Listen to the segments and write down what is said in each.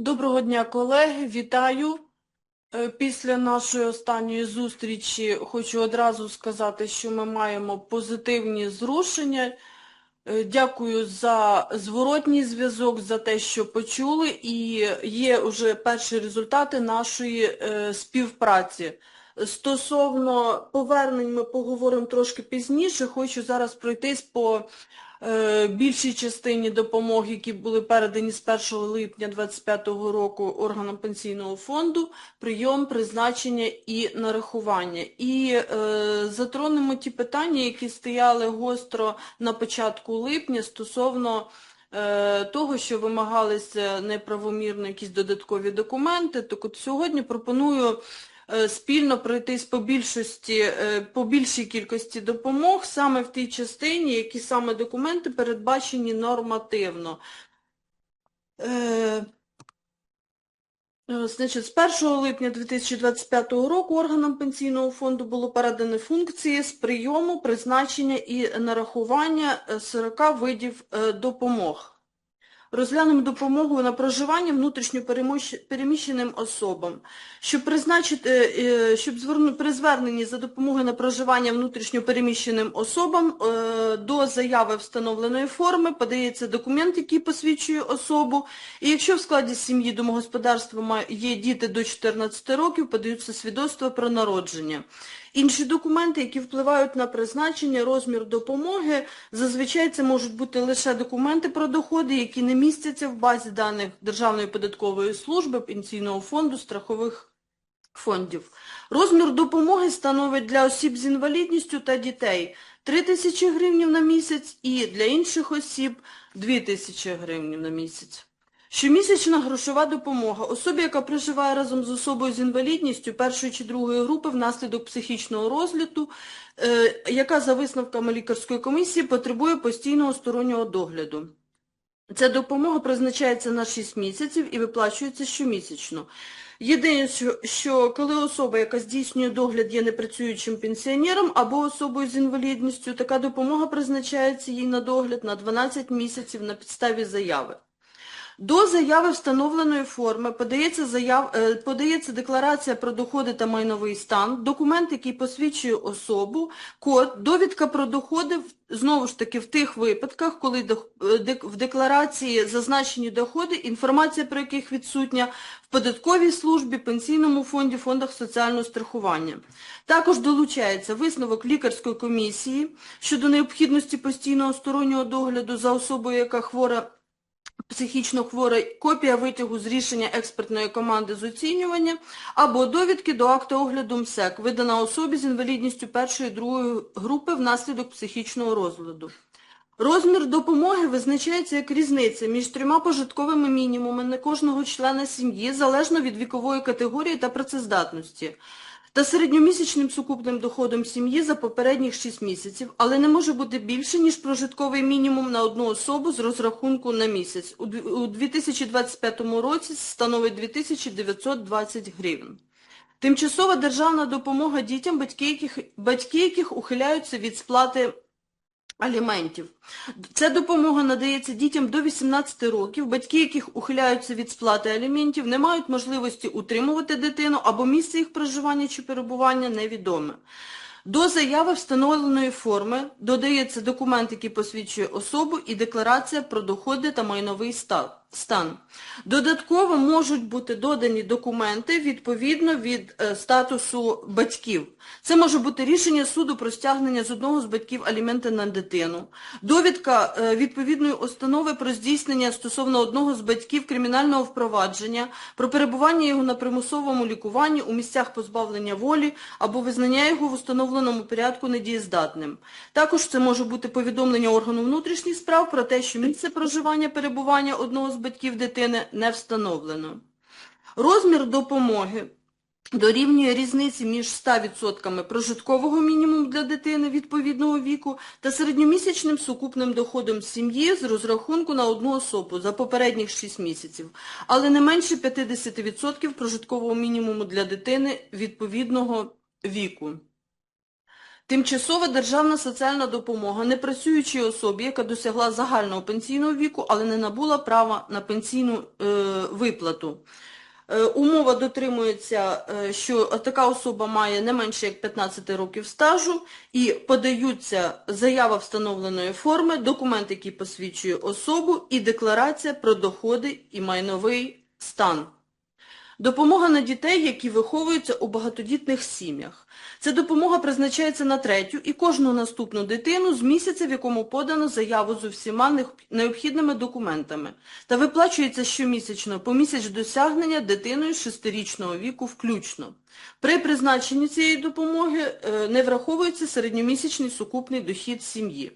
Доброго дня, колеги. Вітаю. Е, Після нашої останньої зустрічі хочу одразу сказати, що ми маємо позитивні зрушення. Е, Дякую за зворотній зв'язок, за те, що почули, і є вже перші результати нашої е, співпраці. Стосовно повернень ми поговоримо трошки пізніше. Хочу зараз пройтись по більшій частині допомог, які були передані з 1 липня 2025 року органам пенсійного фонду, прийом, призначення і нарахування. І е, затронемо ті питання, які стояли гостро на початку липня стосовно е, того, що вимагалися неправомірно якісь додаткові документи. Так от сьогодні пропоную е, спільно пройтись по більшості, е, по більшій кількості допомог саме в тій частині, які саме документи передбачені нормативно. Е, Е, Значить, з 1 липня 2025 року органам пенсійного фонду було передано функції з прийому, призначення і нарахування е, 40 видів е, допомог. Розглянемо допомогу на проживання внутрішньо переміщеним особам. Щоб призначити, е, щоб при зверненні за допомогою на проживання внутрішньо переміщеним особам е, до заяви встановленої форми подається документ, який посвідчує особу. І якщо в складі сім'ї домогосподарства є діти до 14 років, подаються свідоцтва про народження. Інші документи, які впливають на призначення, розмір допомоги, зазвичай це можуть бути лише документи про доходи, які не містяться в базі даних Державної податкової служби, пенсійного фонду, страхових фондів. Розмір допомоги становить для осіб з інвалідністю та дітей 3 тисячі гривень на місяць і для інших осіб 2 тисячі гривень на місяць. Щомісячна грошова допомога особі, яка проживає разом з особою з інвалідністю першої чи другої групи внаслідок психічного розгляду, е, яка за висновками лікарської комісії потребує постійного стороннього догляду. Ця допомога призначається на 6 місяців і виплачується щомісячно. Єдине, що, коли особа, яка здійснює догляд, є непрацюючим пенсіонером або особою з інвалідністю, така допомога призначається їй на догляд на 12 місяців на підставі заяви. До заяви встановленої форми подається, заяв, е, подається декларація про доходи та майновий стан, документ, який посвідчує особу, код, довідка про доходи, знову ж таки, в тих випадках, коли е, в декларації зазначені доходи, інформація про яких відсутня в податковій службі, пенсійному фонді, фондах соціального страхування. Також долучається висновок лікарської комісії щодо необхідності постійного стороннього догляду за особою, яка хвора психічно хворий, копія витягу з рішення експертної команди з оцінювання або довідки до акту огляду МСЕК, видана особі з інвалідністю першої другої групи внаслідок психічного розладу. Розмір допомоги визначається як різниця між трьома пожитковими мінімумами кожного члена сім'ї залежно від вікової категорії та працездатності та середньомісячним сукупним доходом сім'ї за попередніх 6 місяців, але не може бути більше, ніж прожитковий мінімум на одну особу з розрахунку на місяць. У 2025 році становить 2920 гривень. Тимчасова державна допомога дітям, батьки яких, батьки яких ухиляються від сплати аліментів. Ця допомога надається дітям до 18 років, батьки яких ухиляються від сплати аліментів, не мають можливості утримувати дитину або місце їх проживання чи перебування невідоме. До заяви встановленої форми додається документ, який посвідчує особу, і декларація про доходи та майновий ста- стан. Додатково можуть бути додані документи відповідно від е, статусу батьків. Це може бути рішення суду про стягнення з одного з батьків аліменти на дитину, довідка е, відповідної установи про здійснення стосовно одного з батьків кримінального впровадження, про перебування його на примусовому лікуванні у місцях позбавлення волі або визнання його в установленому порядку недієздатним. Також це може бути повідомлення органу внутрішніх справ про те, що місце проживання перебування одного з батьків дитини не встановлено. Розмір допомоги дорівнює різниці між 100% прожиткового мінімуму для дитини відповідного віку та середньомісячним сукупним доходом сім'ї з розрахунку на одну особу за попередніх 6 місяців, але не менше 50% прожиткового мінімуму для дитини відповідного віку. Тимчасова державна соціальна допомога непрацюючій особі, яка досягла загального пенсійного віку, але не набула права на пенсійну е, виплату. Е, Умова дотримується, е, що така особа має не менше як 15 років стажу і подаються заява встановленої форми, документ, який посвідчує особу і декларація про доходи і майновий стан. Допомога на дітей, які виховуються у багатодітних сім'ях. Ця допомога призначається на третю і кожну наступну дитину з місяця, в якому подано заяву з усіма необхідними документами, та виплачується щомісячно по місяць досягнення дитиною шестирічного віку включно. При призначенні цієї допомоги е, не враховується середньомісячний сукупний дохід сім'ї.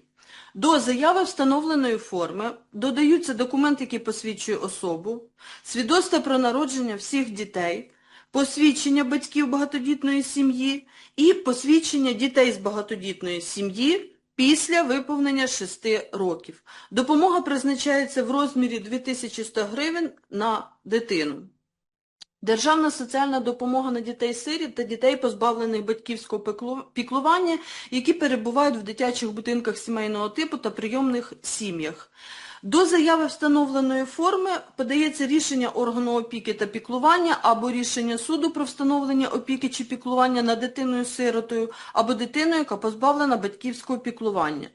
До заяви встановленої форми додаються документ, який посвідчує особу, свідоцтво про народження всіх дітей, посвідчення батьків багатодітної сім'ї і посвідчення дітей з багатодітної сім'ї після виповнення 6 років. Допомога призначається в розмірі 2100 гривень на дитину. Державна соціальна допомога на дітей-сиріт та дітей, позбавлених батьківського піклування, які перебувають в дитячих будинках сімейного типу та прийомних сім'ях. До заяви встановленої форми подається рішення органу опіки та піклування або рішення суду про встановлення опіки чи піклування над дитиною-сиротою або дитиною, яка позбавлена батьківського піклування.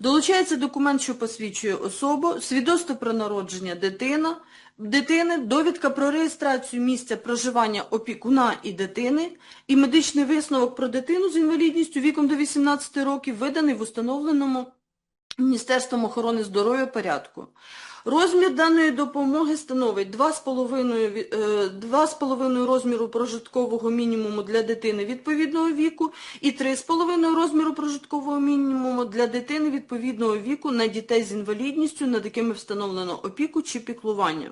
Долучається документ, що посвідчує особу, свідоцтво про народження дитина, дитини, довідка про реєстрацію місця проживання опікуна і дитини і медичний висновок про дитину з інвалідністю віком до 18 років, виданий в установленому Міністерством охорони здоров'я порядку. Розмір даної допомоги становить 2,5 ві- е, 2,5 розміру прожиткового мінімуму для дитини відповідного віку і 3,5 розміру прожиткового мінімуму для дитини відповідного віку на дітей з інвалідністю, над якими встановлено опіку чи піклування.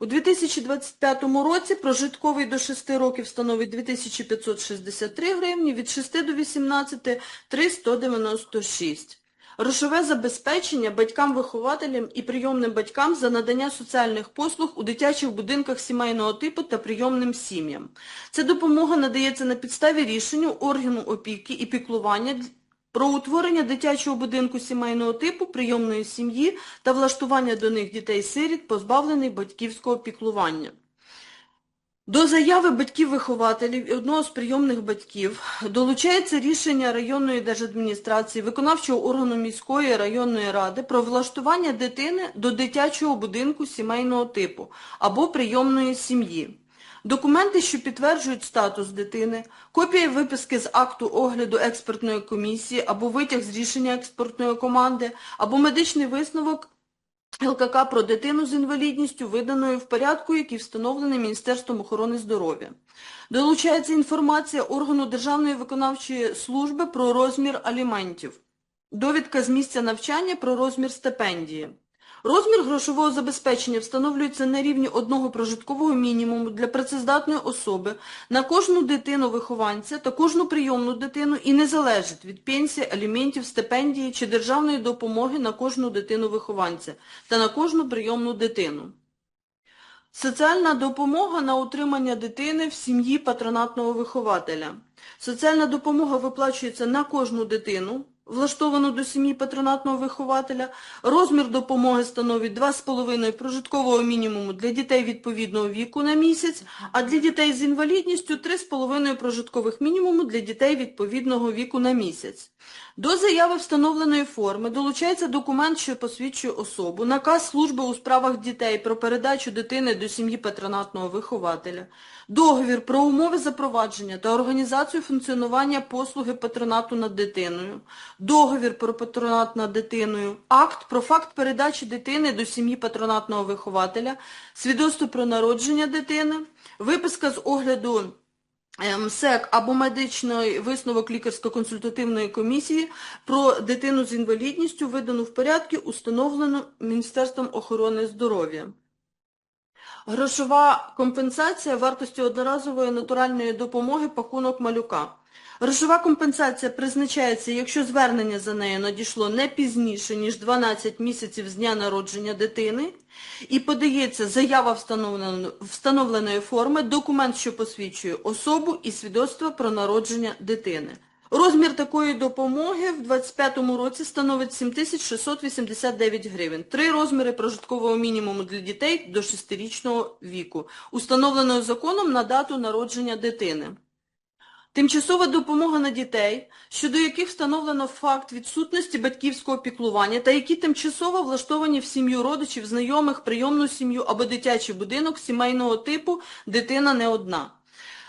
У 2025 році прожитковий до 6 років становить 2563 гривні, від 6 до 18 – 3196. Грошове забезпечення батькам-вихователям і прийомним батькам за надання соціальних послуг у дитячих будинках сімейного типу та прийомним сім'ям. Ця допомога надається на підставі рішення органу опіки і піклування про утворення дитячого будинку сімейного типу, прийомної сім'ї та влаштування до них дітей-сиріт, позбавлених батьківського піклування. До заяви батьків-вихователів і одного з прийомних батьків долучається рішення районної держадміністрації, виконавчого органу міської районної ради про влаштування дитини до дитячого будинку сімейного типу або прийомної сім'ї. Документи, що підтверджують статус дитини, копія виписки з акту огляду експертної комісії або витяг з рішення експертної команди, або медичний висновок ЛКК про дитину з інвалідністю, виданою в порядку, який встановлений Міністерством охорони здоров'я. Долучається інформація органу Державної виконавчої служби про розмір аліментів. Довідка з місця навчання про розмір стипендії. Розмір грошового забезпечення встановлюється на рівні одного прожиткового мінімуму для працездатної особи на кожну дитину-вихованця та кожну прийомну дитину і не залежить від пенсії, аліментів, стипендії чи державної допомоги на кожну дитину-вихованця та на кожну прийомну дитину. Соціальна допомога на утримання дитини в сім'ї патронатного вихователя. Соціальна допомога виплачується на кожну дитину, влаштовану до сім'ї патронатного вихователя. Розмір допомоги становить 2,5 прожиткового мінімуму для дітей відповідного віку на місяць, а для дітей з інвалідністю 3,5 прожиткових мінімуму для дітей відповідного віку на місяць. До заяви встановленої форми долучається документ, що посвідчує особу, наказ служби у справах дітей про передачу дитини до сім'ї патронатного вихователя, договір про умови запровадження та організацію функціонування послуги патронату над дитиною, договір про патронат над дитиною, акт про факт передачі дитини до сім'ї патронатного вихователя, свідоцтво про народження дитини, виписка з огляду МСЕК або медичний висновок лікарсько-консультативної комісії про дитину з інвалідністю, видану в порядку, установлену Міністерством охорони здоров'я. Грошова компенсація вартості одноразової натуральної допомоги пакунок малюка. Грошова компенсація призначається, якщо звернення за нею надійшло не пізніше, ніж 12 місяців з дня народження дитини, і подається заява встановленої, форми, документ, що посвідчує особу і свідоцтво про народження дитини. Розмір такої допомоги в 2025 році становить 7689 гривень. Три розміри прожиткового мінімуму для дітей до 6-річного віку, установленого законом на дату народження дитини. Тимчасова допомога на дітей, щодо яких встановлено факт відсутності батьківського піклування та які тимчасово влаштовані в сім'ю родичів, знайомих, прийомну сім'ю або дитячий будинок сімейного типу «Дитина не одна».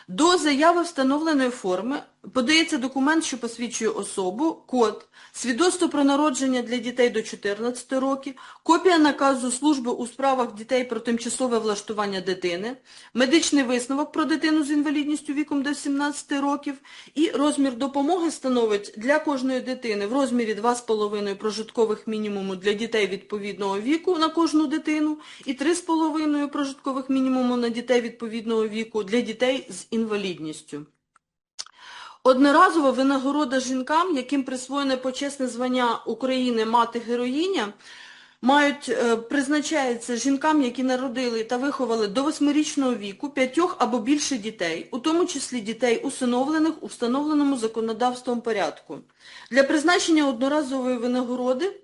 До заяви встановленої форми подається документ, що посвідчує особу, код, свідоцтво про народження для дітей до 14 років, копія наказу служби у справах дітей про тимчасове влаштування дитини, медичний висновок про дитину з інвалідністю віком до 17 років і розмір допомоги становить для кожної дитини в розмірі 2,5 прожиткових мінімуму для дітей відповідного віку на кожну дитину і 3,5 прожиткових мінімуму на дітей відповідного віку для дітей з інвалідністю. Одноразова винагорода жінкам, яким присвоєне почесне звання України мати-героїня, мають, е, призначається жінкам, які народили та виховали до восьмирічного віку п'ятьох або більше дітей, у тому числі дітей усиновлених у встановленому законодавством порядку. Для призначення одноразової винагороди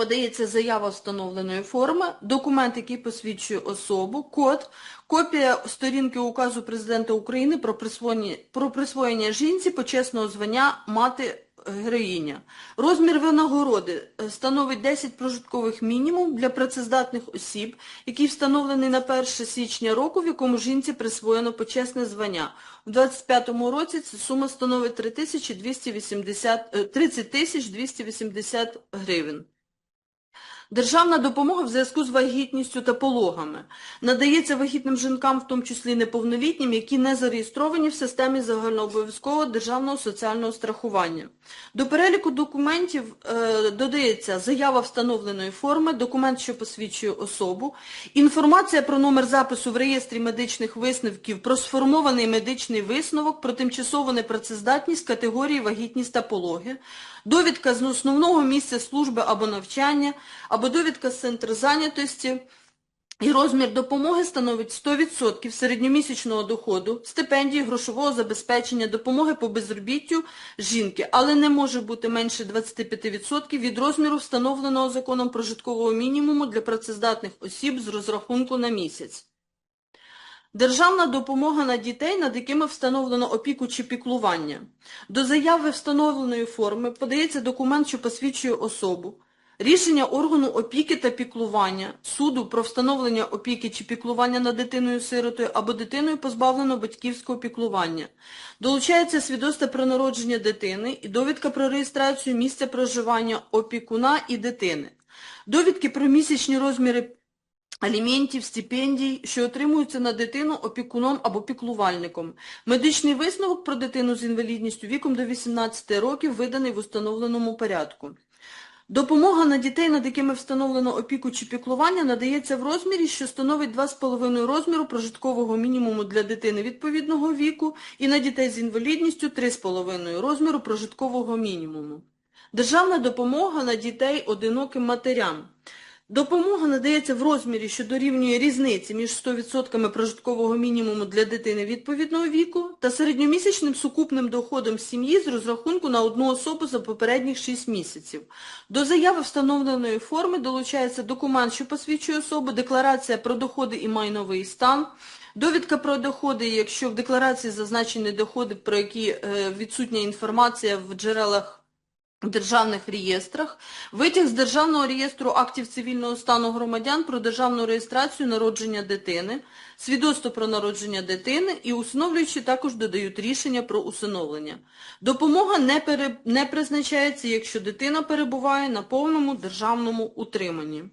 подається заява встановленої форми, документ, який посвідчує особу, код, копія сторінки указу Президента України про присвоєння, про присвоєння жінці почесного звання мати героїня. Розмір винагороди е, становить 10 прожиткових мінімум для працездатних осіб, який встановлений на 1 січня року, в якому жінці присвоєно почесне звання. У 2025 році ця сума становить 3280, е, 30 280 гривень. Державна допомога в зв'язку з вагітністю та пологами надається вагітним жінкам, в тому числі неповнолітнім, які не зареєстровані в системі загальнообов'язкового державного соціального страхування. До переліку документів е, додається заява встановленої форми, документ, що посвідчує особу, інформація про номер запису в реєстрі медичних висновків, про сформований медичний висновок, про тимчасову непрацездатність категорії вагітність та пологи, довідка з основного місця служби або навчання, або довідка з центру зайнятості, і розмір допомоги становить 100% середньомісячного доходу, стипендії, грошового забезпечення, допомоги по безробіттю жінки, але не може бути менше 25% від розміру встановленого законом прожиткового мінімуму для працездатних осіб з розрахунку на місяць. Державна допомога на дітей, над якими встановлено опіку чи піклування. До заяви встановленої форми подається документ, що посвідчує особу. Рішення органу опіки та піклування суду про встановлення опіки чи піклування над дитиною-сиротою або дитиною позбавленою батьківського піклування. Долучається свідоцтво про народження дитини і довідка про реєстрацію місця проживання опікуна і дитини. Довідки про місячні розміри аліментів, стипендій, що отримуються на дитину опікуном або піклувальником. Медичний висновок про дитину з інвалідністю віком до 18 років виданий в установленому порядку. Допомога на дітей, над якими встановлено опіку чи піклування, надається в розмірі, що становить 2,5 розміру прожиткового мінімуму для дитини відповідного віку і на дітей з інвалідністю 3,5 розміру прожиткового мінімуму. Державна допомога на дітей одиноким матерям. Допомога надається в розмірі, що дорівнює різниці між 100% прожиткового мінімуму для дитини відповідного віку та середньомісячним сукупним доходом сім'ї з розрахунку на одну особу за попередніх 6 місяців. До заяви встановленої форми долучається документ, що посвідчує особу, декларація про доходи і майновий стан, довідка про доходи, якщо в декларації зазначені доходи, про які е, відсутня інформація в джерелах в державних реєстрах, витяг з Державного реєстру актів цивільного стану громадян про державну реєстрацію народження дитини, свідоцтво про народження дитини і усиновлюючі також додають рішення про усиновлення. Допомога не, пере... не призначається, якщо дитина перебуває на повному державному утриманні.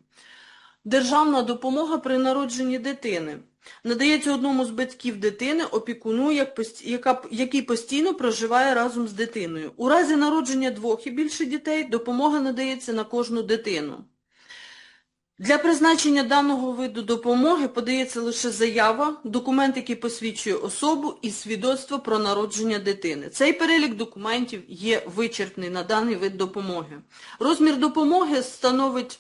Державна допомога при народженні дитини. Надається одному з батьків дитини опікуну, як яка- який постійно проживає разом з дитиною. У разі народження двох і більше дітей допомога надається на кожну дитину. Для призначення даного виду допомоги подається лише заява, документ, який посвідчує особу і свідоцтво про народження дитини. Цей перелік документів є вичерпний на даний вид допомоги. Розмір допомоги становить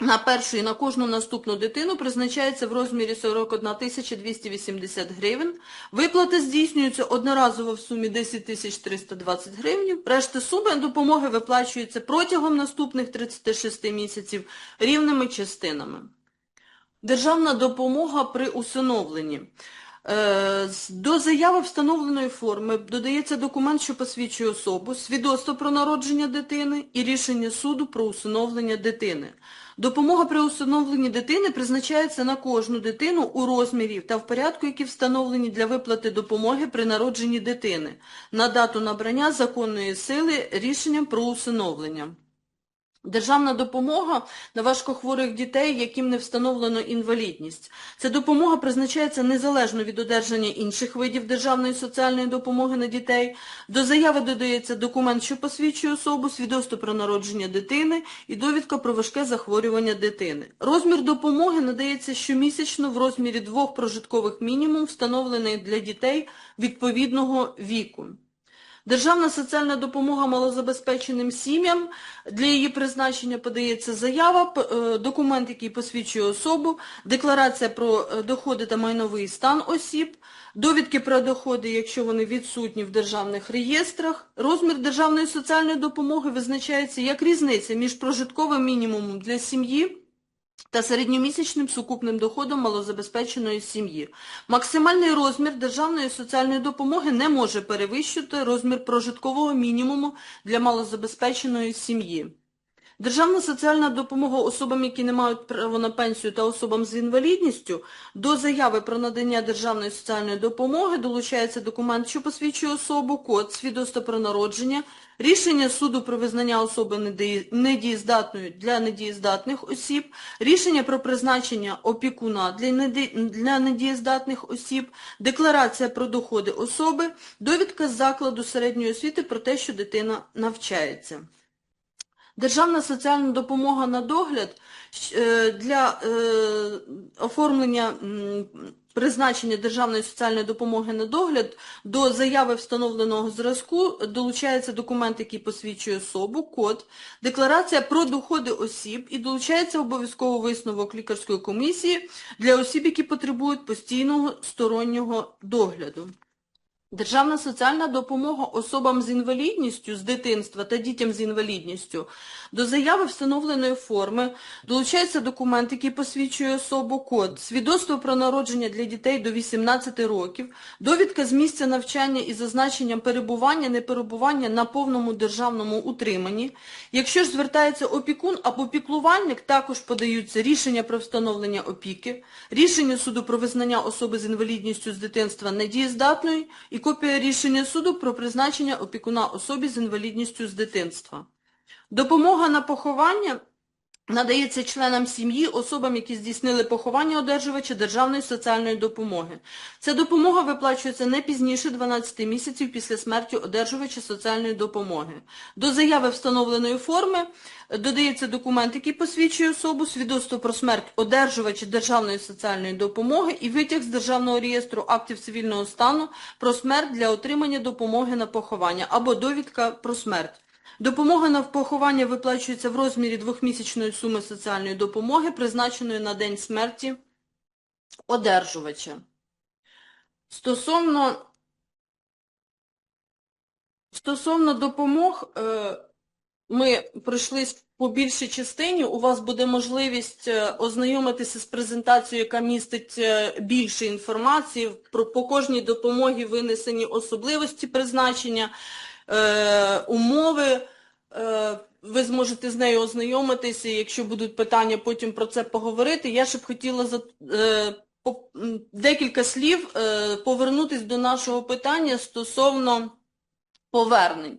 на першу і на кожну наступну дитину призначається в розмірі 41 280 гривень. Виплати здійснюються одноразово в сумі 10 320 гривень. Решта суми допомоги виплачується протягом наступних 36 місяців рівними частинами. Державна допомога при усиновленні. Е, До заяви встановленої форми додається документ, що посвідчує особу, свідоцтво про народження дитини і рішення суду про усиновлення дитини. Допомога при усиновленні дитини призначається на кожну дитину у розмірі та в порядку, які встановлені для виплати допомоги при народженні дитини на дату набрання законної сили рішенням про усиновлення. Державна допомога на важкохворих дітей, яким не встановлено інвалідність. Ця допомога призначається незалежно від одержання інших видів державної соціальної допомоги на дітей. До заяви додається документ, що посвідчує особу, свідоцтво про народження дитини і довідка про важке захворювання дитини. Розмір допомоги надається щомісячно в розмірі двох прожиткових мінімум, встановлених для дітей відповідного віку. Державна соціальна допомога малозабезпеченим сім'ям. Для її призначення подається заява, е, документ, який посвідчує особу, декларація про е, доходи та майновий стан осіб, довідки про доходи, якщо вони відсутні в державних реєстрах. Розмір державної соціальної допомоги визначається як різниця між прожитковим мінімумом для сім'ї та середньомісячним сукупним доходом малозабезпеченої сім'ї. Максимальний розмір державної соціальної допомоги не може перевищити розмір прожиткового мінімуму для малозабезпеченої сім'ї. Державна соціальна допомога особам, які не мають права на пенсію та особам з інвалідністю, до заяви про надання державної соціальної допомоги долучається документ, що посвідчує особу, код, свідоцтво про народження, рішення суду про визнання особи недієздатною для недієздатних осіб, рішення про призначення опікуна для недієздатних осіб, декларація про доходи особи, довідка з закладу середньої освіти про те, що дитина навчається. Державна соціальна допомога на догляд е, для е, оформлення призначення державної соціальної допомоги на догляд до заяви встановленого зразку долучається документ, який посвідчує особу, код, декларація про доходи осіб і долучається обов'язково висновок лікарської комісії для осіб, які потребують постійного стороннього догляду. Державна соціальна допомога особам з інвалідністю з дитинства та дітям з інвалідністю. До заяви встановленої форми долучається документ, який посвідчує особу код, свідоцтво про народження для дітей до 18 років, довідка з місця навчання із зазначенням перебування, неперебування на повному державному утриманні. Якщо ж звертається опікун або піклувальник, також подаються рішення про встановлення опіки, рішення суду про визнання особи з інвалідністю з дитинства недієздатною і копія рішення суду про призначення опікуна особі з інвалідністю з дитинства. Допомога на поховання надається членам сім'ї, особам, які здійснили поховання одержувача державної соціальної допомоги. Ця допомога виплачується не пізніше 12 місяців після смерті одержувача соціальної допомоги. До заяви встановленої форми е, додається документ, який посвідчує особу, свідоцтво про смерть одержувача державної соціальної допомоги і витяг з державного реєстру актів цивільного стану про смерть для отримання допомоги на поховання або довідка про смерть. Допомога на поховання виплачується в розмірі двохмісячної суми соціальної допомоги, призначеної на день смерті одержувача. Стосовно, стосовно допомог, е, ми пройшлись по більшій частині. У вас буде можливість е, ознайомитися з презентацією, яка містить е, більше інформації. Про, по кожній допомогі винесені особливості призначення, е, умови. Е, ви зможете з нею ознайомитися, якщо будуть питання, потім про це поговорити. Я ще б хотіла за, е, по- декілька слів е, повернутись до нашого питання стосовно повернень.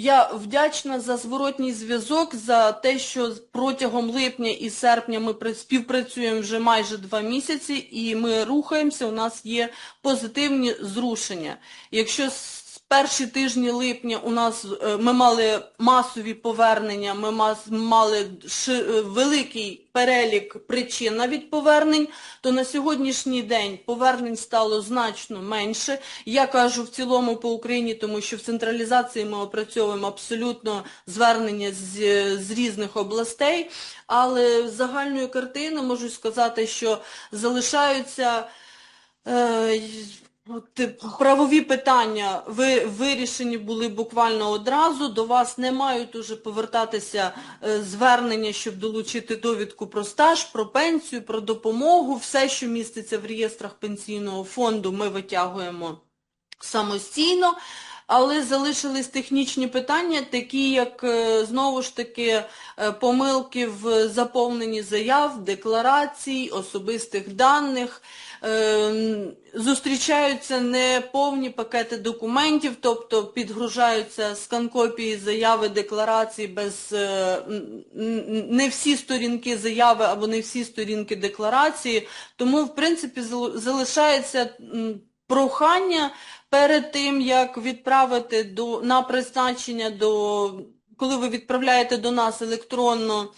Я вдячна за зворотній зв'язок, за те, що протягом липня і серпня ми співпрацюємо вже майже два місяці і ми рухаємося, у нас є позитивні зрушення. Якщо перші тижні липня у нас е, ми мали масові повернення, ми мали е, великий перелік причин навіть повернень, то на сьогоднішній день повернень стало значно менше. Я кажу в цілому по Україні, тому що в централізації ми опрацьовуємо абсолютно звернення з, з різних областей, але з загальної картини можу сказати, що залишаються е, правові питання ви вирішені були буквально одразу. До вас не мають уже повертатися е, звернення, щоб долучити довідку про стаж, про пенсію, про допомогу. Все, що міститься в реєстрах пенсійного фонду, ми витягуємо самостійно. Але залишились технічні питання, такі як е, знову ж таки е, помилки в заповненні заяв, декларацій, особистих даних. Ем, Зустрічаються неповні пакети документів, тобто підгружаються скан-копії заяви, декларації без е, не всі сторінки заяви або не всі сторінки декларації. Тому, в принципі, залишається прохання перед тим, як відправити до, на призначення до, коли ви відправляєте до нас електронно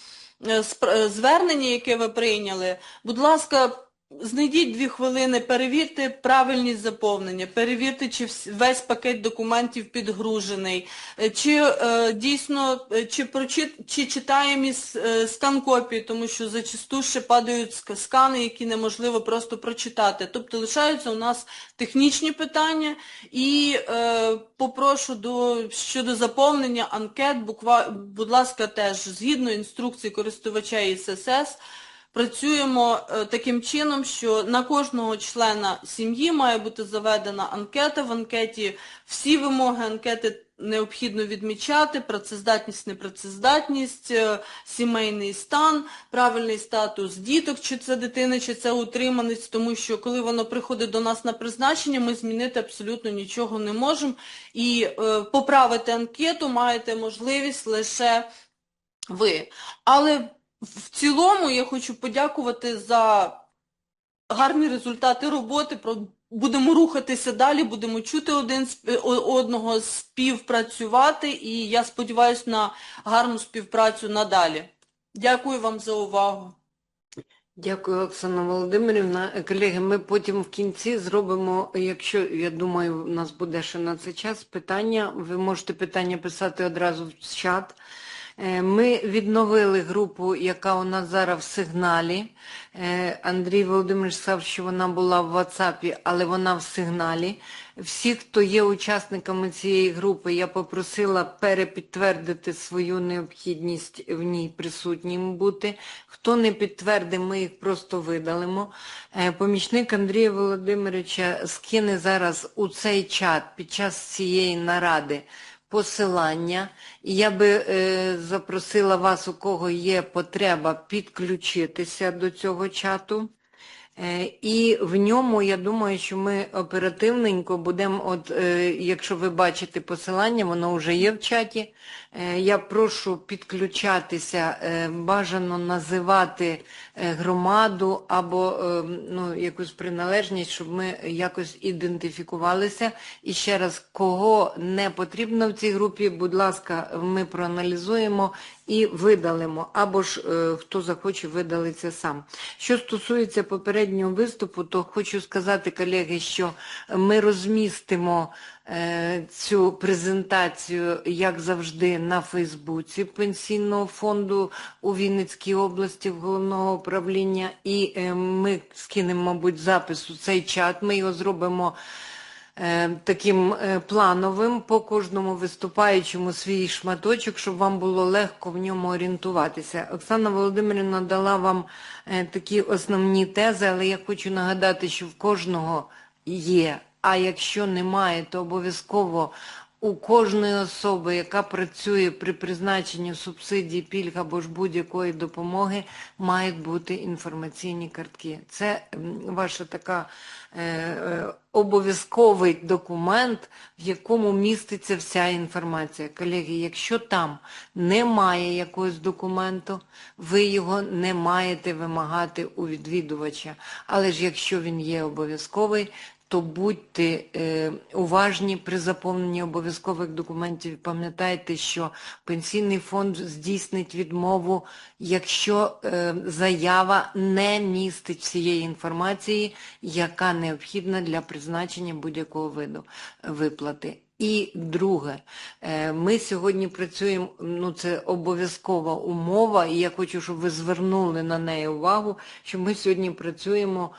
е, звернення, яке ви прийняли, будь ласка, знайдіть дві хвилини, перевірте правильність заповнення, перевірте, чи весь пакет документів підгружений, е, чи е, дійсно, е, чи, прочит, чи читаємі с- е, скан-копії, тому що зачасту ще падають скани, які неможливо просто прочитати. Тобто лишаються у нас технічні питання і е, попрошу до, щодо заповнення анкет, буква, будь ласка, теж згідно інструкції користувача ІССС, працюємо е, таким чином, що на кожного члена сім'ї має бути заведена анкета. В анкеті всі вимоги анкети необхідно відмічати, працездатність, непрацездатність, е, сімейний стан, правильний статус діток, чи це дитина, чи це утриманець, тому що коли воно приходить до нас на призначення, ми змінити абсолютно нічого не можемо. І е, поправити анкету маєте можливість лише ви. Але в цілому я хочу подякувати за гарні результати роботи. Будемо рухатися далі, будемо чути один одного, співпрацювати, і я сподіваюся на гарну співпрацю надалі. Дякую вам за увагу. Дякую, Оксана Володимирівна. Е, Колеги, ми потім в кінці зробимо, якщо, я думаю, у нас буде ще на це час, питання. Ви можете питання писати одразу в чат. Е, Ми відновили групу, яка у нас зараз в сигналі. Е, Андрій Володимирович сказав, що вона була в WhatsApp, але вона в сигналі. Всі, хто є учасниками цієї групи, я попросила перепідтвердити свою необхідність в ній присутнім бути. Хто не підтвердив, ми їх просто видалимо. Е, Помічник Андрія Володимировича скине зараз у цей чат під час цієї наради посилання. І я би е, запросила вас, у кого є потреба, підключитися до цього чату. Е, І в ньому, я думаю, що ми оперативненько будемо, от е, якщо ви бачите посилання, воно вже є в чаті. Е, Я прошу підключатися, бажано називати громаду або ну, якусь приналежність, щоб ми якось ідентифікувалися. І ще раз, кого не потрібно в цій групі, будь ласка, ми проаналізуємо і видалимо, або ж е, хто захоче видалиться сам. Що стосується попереднього виступу, то хочу сказати, колеги, що ми розмістимо е, цю презентацію, як завжди, на Фейсбуці Пенсійного фонду у Вінницькій області в головного управління, і е, ми скинемо, мабуть, запис у цей чат, ми його зробимо таким е, плановим по кожному виступаючому свій шматочок, щоб вам було легко в ньому орієнтуватися. Оксана Володимирівна дала вам е, такі основні тези, але я хочу нагадати, що в кожного є, а якщо немає, то обов'язково у кожної особи, яка працює при призначенні субсидій, пільг або ж будь-якої допомоги, мають бути інформаційні картки. Це ваша така е, е, обов'язковий документ, в якому міститься вся інформація. Колеги, якщо там немає якогось документу, ви його не маєте вимагати у відвідувача. Але ж якщо він є обов'язковий, то будьте е, уважні при заповненні обов'язкових документів. Пам'ятайте, що пенсійний фонд здійснить відмову, якщо е, заява не містить всієї інформації, яка необхідна для призначення будь-якого виду виплати. І друге, е, ми сьогодні працюємо, ну це обов'язкова умова, і я хочу, щоб ви звернули на неї увагу, що ми сьогодні працюємо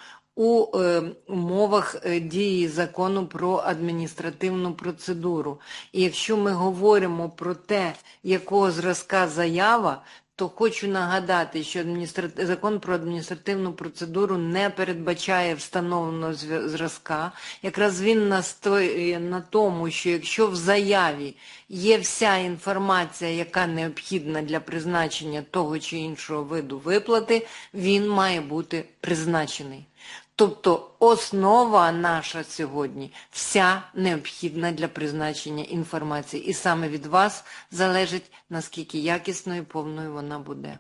у е, умовах е, дії закону про адміністративну процедуру. І якщо ми говоримо про те, якого зразка заява, то хочу нагадати, що адміністра- закон про адміністративну процедуру не передбачає встановленого зразка. Якраз він настоює на тому, що якщо в заяві є вся інформація, яка необхідна для призначення того чи іншого виду виплати, він має бути призначений. Тобто основа наша сьогодні вся необхідна для призначення інформації. І саме від вас залежить, наскільки якісною і повною вона буде.